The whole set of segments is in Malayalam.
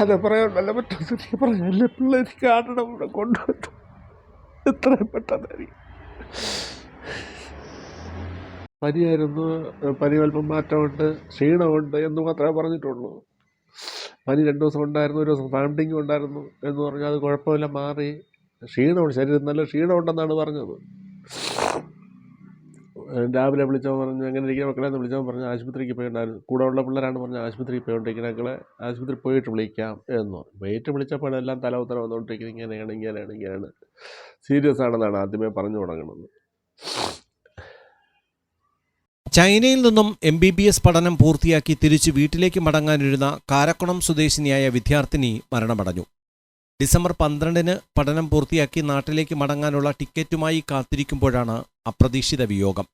അത് പറയാൻ വല്ല പറ്റുന്ന പറയാം. എല്ലാ പിള്ളേർ കാണണം. ഇവിടെ കൊണ്ടുവന്നു. എത്രയും പെട്ടെന്നായിരിക്കും പനിയായിരുന്നു. പനി അല്പം മാറ്റമുണ്ട്. ക്ഷീണമുണ്ട് എന്ന് മാത്രമേ പറഞ്ഞിട്ടുള്ളൂ. പനി രണ്ട് ദിവസം ഉണ്ടായിരുന്നു ഒരു ദിവസം ഫാണ്ടിങ് ഉണ്ടായിരുന്നു എന്ന് പറഞ്ഞാൽ അത് കുഴപ്പമില്ല മാറി. ക്ഷീണമുണ്ട്. ശരീരം നല്ല ക്ഷീണമുണ്ടെന്നാണ് പറഞ്ഞത്. രാവിലെ വിളിച്ചവൻ പറഞ്ഞു എങ്ങനെ ഇരിക്കുന്ന മക്കളെ? എന്ന് വിളിച്ചവൻ പറഞ്ഞു ആശുപത്രിക്ക് പോയിട്ടുണ്ടായിരുന്നു കൂടെ ഉള്ള പിള്ളേരാണ് പറഞ്ഞു ആശുപത്രിക്ക് പോയിക്കൊണ്ടിരിക്കുന്ന മക്കളെ ആശുപത്രി പോയിട്ട് വിളിക്കാം. എന്ന് പോയിട്ട് വിളിച്ചപ്പോൾ എല്ലാം തല ഉത്തരം വന്നുകൊണ്ടിരിക്കുന്നത്. ഇങ്ങനെയാണ് ഇങ്ങനെയാണ് ഇങ്ങനെയാണ്. സീരിയസ് ആണെന്നാണ് ആദ്യമേ പറഞ്ഞു തുടങ്ങുന്നത്. ചൈനയിൽ നിന്നും എം ബി ബി എസ് പഠനം പൂർത്തിയാക്കി തിരിച്ചു വീട്ടിലേക്ക് മടങ്ങാനിരുന്ന കാരക്കുണം സ്വദേശിനിയായ വിദ്യാർത്ഥിനി മരണമടഞ്ഞു. ഡിസംബർ പന്ത്രണ്ടിന് പഠനം പൂർത്തിയാക്കി നാട്ടിലേക്ക് മടങ്ങാനുള്ള ടിക്കറ്റുമായി കാത്തിരിക്കുമ്പോഴാണ് അപ്രതീക്ഷിത വിയോഗം.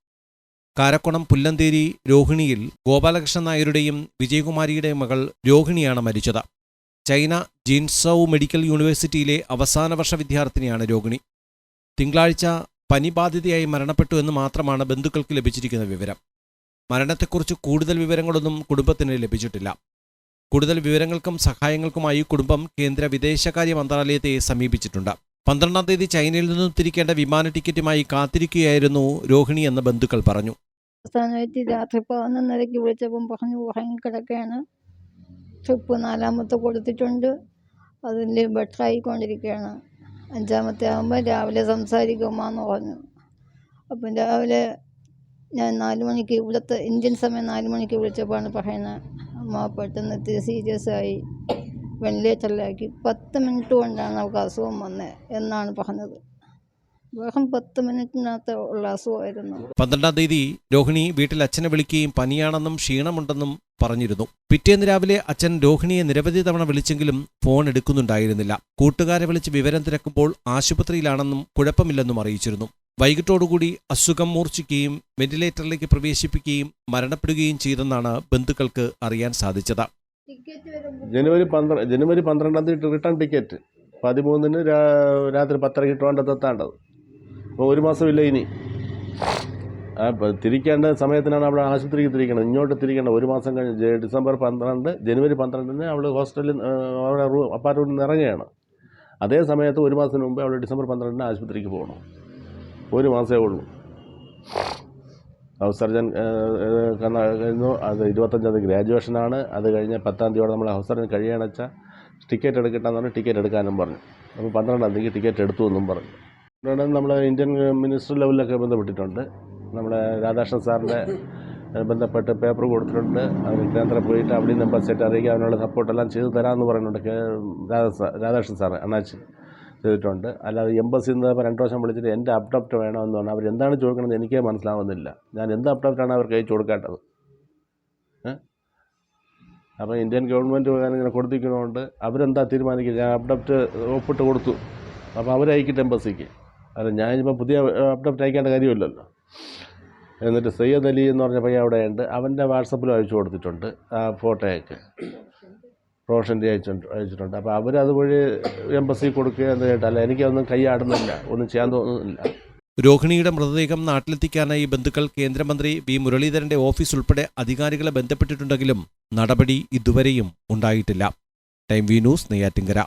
കാരക്കുളം പുല്ലന്തേരി രോഹിണിയിൽ ഗോപാലകൃഷ്ണൻ നായരുടെയും വിജയകുമാരിയുടെയും മകൾ രോഹിണിയാണ് മരിച്ചത്. ചൈന ജിൻസൌ മെഡിക്കൽ യൂണിവേഴ്സിറ്റിയിലെ അവസാന വർഷ വിദ്യാർത്ഥിനിയാണ് രോഹിണി. തിങ്കളാഴ്ച പനി ബാധിതയായി മരണപ്പെട്ടു എന്ന് മാത്രമാണ് ബന്ധുക്കൾക്ക് ലഭിച്ചിരിക്കുന്ന വിവരം. മരണത്തെക്കുറിച്ച് കൂടുതൽ വിവരങ്ങളൊന്നും കുടുംബത്തിന് ലഭിച്ചിട്ടില്ല. കൂടുതൽ വിവരങ്ങൾക്കും സഹായങ്ങൾക്കുമായി കുടുംബം കേന്ദ്ര വിദേശകാര്യ മന്ത്രാലയത്തെ സമീപിച്ചിട്ടുണ്ട്. പന്ത്രണ്ടാം തീയതി ചൈനയിൽ നിന്നും തിരിക്കേണ്ട വിമാന ടിക്കറ്റുമായി കാത്തിരിക്കുകയായിരുന്നു രോഹിണി എന്ന ബന്ധുക്കൾ പറഞ്ഞു. അവസാനമായിട്ട് രാത്രി പതിനൊന്നരയ്ക്ക് വിളിച്ചപ്പം പറഞ്ഞു ഉറങ്ങിക്കിടക്കുകയാണ് ട്രിപ്പ് നാലാമത്തെ കൊടുത്തിട്ടുണ്ട്. അതിൽ ബെറ്റർ ആയിക്കൊണ്ടിരിക്കുകയാണ്. അഞ്ചാമത്തെ ആകുമ്പോൾ രാവിലെ സംസാരിക്കുമെന്ന് പറഞ്ഞു. അപ്പം രാവിലെ ഞാൻ നാല് മണിക്ക് ഇവിടുത്തെ ഇന്ത്യൻ സമയം നാല് മണിക്ക് വിളിച്ചപ്പോഴാണ് പറയുന്നത് അമ്മ പെട്ടെന്ന് ഇത്തിരി സീരിയസ് ആയി. വെന്റിലേറ്ററിലാക്കി പത്ത് മിനിറ്റ് കൊണ്ടാണ് അവൾക്ക് അസുഖം വന്നത് എന്നാണ് പറഞ്ഞത്. വെറും പത്ത് മിനിറ്റിനകത്ത് ഉള്ള അസുഖമായിരുന്നു പന്ത്രണ്ടാം തീയതി രോഹിണി വീട്ടിൽ അച്ഛനെ വിളിക്കുകയും പനിയാണെന്നും ക്ഷീണമുണ്ടെന്നും പറഞ്ഞിരുന്നു. പിറ്റേന്ന് രാവിലെ അച്ഛൻ രോഹിണിയെ നിരവധി തവണ വിളിച്ചെങ്കിലും ഫോൺ എടുക്കുന്നുണ്ടായിരുന്നില്ല. കൂട്ടുകാരെ വിളിച്ച് വിവരം തിരക്കുമ്പോൾ ആശുപത്രിയിലാണെന്നും കുഴപ്പമില്ലെന്നും അറിയിച്ചിരുന്നു. വൈകിട്ടോടുകൂടി അസുഖം മൂർച്ഛിക്കുകയും വെന്റിലേറ്ററിലേക്ക് പ്രവേശിപ്പിക്കുകയും മരണപ്പെടുകയും ചെയ്തെന്നാണ് ബന്ധുക്കൾക്ക് അറിയാൻ സാധിച്ചത്. ടിക്കറ്റ് ജനുവരി പന്ത്രണ്ട് ജനുവരി പന്ത്രണ്ടാം തീയതി റിട്ടേൺ ടിക്കറ്റ് പതിമൂന്നിന് രാത്രി പത്തരയ്ക്ക് ട്രിവാൻഡ്രത്ത് എത്താണ്ടത്. അപ്പോൾ ഒരു മാസമില്ല ഇനി. തിരിക്കേണ്ട സമയത്തിനാണ് അവിടെ ആശുപത്രിക്ക് തിരിക്കണം ഇങ്ങോട്ട് തിരിക്കേണ്ട ഒരു മാസം കഴിഞ്ഞ് ഡിസംബർ പന്ത്രണ്ട് ജനുവരി പന്ത്രണ്ടിന് അവൾ ഹോസ്റ്റലിൽ അവളുടെ റൂ അപ്പാർട്ട്മെന്റിൽ നിന്ന് ഇറങ്ങുകയാണ്. അതേ സമയത്ത് ഒരു മാസത്തിന് മുമ്പ് അവൾ ഡിസംബർ പന്ത്രണ്ടിന് ആശുപത്രിക്ക് പോകണം. ഒരു മാസമേ ഉള്ളൂ. ഹൗസ് സർജൻ കഴിഞ്ഞു. അത് ഇരുപത്തഞ്ചാം തീയതി ഗ്രാജുവേഷനാണ്. അത് കഴിഞ്ഞ് പത്താം തീയതിയോടെ നമ്മൾ ഹൗസ് സർജൻ വെച്ചാൽ ടിക്കറ്റ് എടുക്കട്ടെന്ന് പറഞ്ഞ് ടിക്കറ്റ് എടുക്കാനും പറഞ്ഞു. അപ്പോൾ പന്ത്രണ്ടാം തീയതി ടിക്കറ്റ് എടുത്തു എന്നും പറഞ്ഞു. ഇവിടെ നമ്മൾ ഇന്ത്യൻ മിനിസ്റ്റർ ലെവലിലൊക്കെ ബന്ധപ്പെട്ടിട്ടുണ്ട്. നമ്മുടെ രാധാകൃഷ്ണൻ സാറിന്റെ ബന്ധപ്പെട്ട് പേപ്പർ കൊടുത്തിട്ടുണ്ട്. അവർ കേന്ദ്രം പോയിട്ട് അവിടെ നിന്ന് എംബസിയായിട്ട് അറിയിക്കുക അതിനുള്ള സപ്പോർട്ടെല്ലാം ചെയ്തു തരാമെന്ന് പറയുന്നുണ്ട് രാധാകൃഷ്ണൻ സാറ് അണ്ണാച്ചി ചെയ്തിട്ടുണ്ട്. അല്ലാതെ എംബസിൽ നിന്ന് രണ്ട് വർഷം വിളിച്ചിട്ട് എന്റെ അപ്ഡപ്റ്റ് വേണമെന്ന് പറഞ്ഞാൽ അവർ എന്താണ് ചോദിക്കണമെന്ന് എനിക്കേ മനസ്സിലാവുന്നില്ല. ഞാൻ എന്ത് അപ്ഡപ്റ്റാണ് അവർക്ക് അയച്ചു കൊടുക്കേണ്ടത്? അപ്പോൾ ഇന്ത്യൻ ഗവൺമെന്റ് ഇങ്ങനെ കൊടുത്തിരിക്കുന്നതുകൊണ്ട് അവരെന്താ തീരുമാനിക്കുക? ഞാൻ അപ്ഡപ്റ്റ് ഒപ്പിട്ട് കൊടുത്തു. അപ്പോൾ അവരയക്കട്ടെ എംബസിക്ക്. അല്ല ഞാനിപ്പോൾ പുതിയ അപ്ഡേറ്റ് അയക്കേണ്ട കാര്യമില്ലല്ലോ. എന്നിട്ട് സയ്യദ് അലി എന്ന് പറഞ്ഞ പയ്യ അവിടെയുണ്ട്. അവന്റെ വാട്സപ്പിലും അയച്ചു കൊടുത്തിട്ടുണ്ട്. ആ ഫോട്ടോയൊക്കെ. റോഷന്റെ അയച്ചിട്ടുണ്ട് അയച്ചിട്ടുണ്ട്. അപ്പോൾ അവരതുവഴി എംബസി കൊടുക്കുക എന്ന് കേട്ടല്ല എനിക്കതൊന്നും കൈയാടുന്നില്ല. ഒന്നും ചെയ്യാൻ തോന്നുന്നില്ല. രോഹിണിയുടെ മൃതദേഹം നാട്ടിലെത്തിക്കാനായി ബന്ധുക്കൾ കേന്ദ്രമന്ത്രി വി മുരളീധരന്റെ ഓഫീസ് ഉൾപ്പെടെ അധികാരികളെ ബന്ധപ്പെട്ടിട്ടുണ്ടെങ്കിലും നടപടി ഇതുവരെയും ഉണ്ടായിട്ടില്ല. Time V news Neyyattinkara.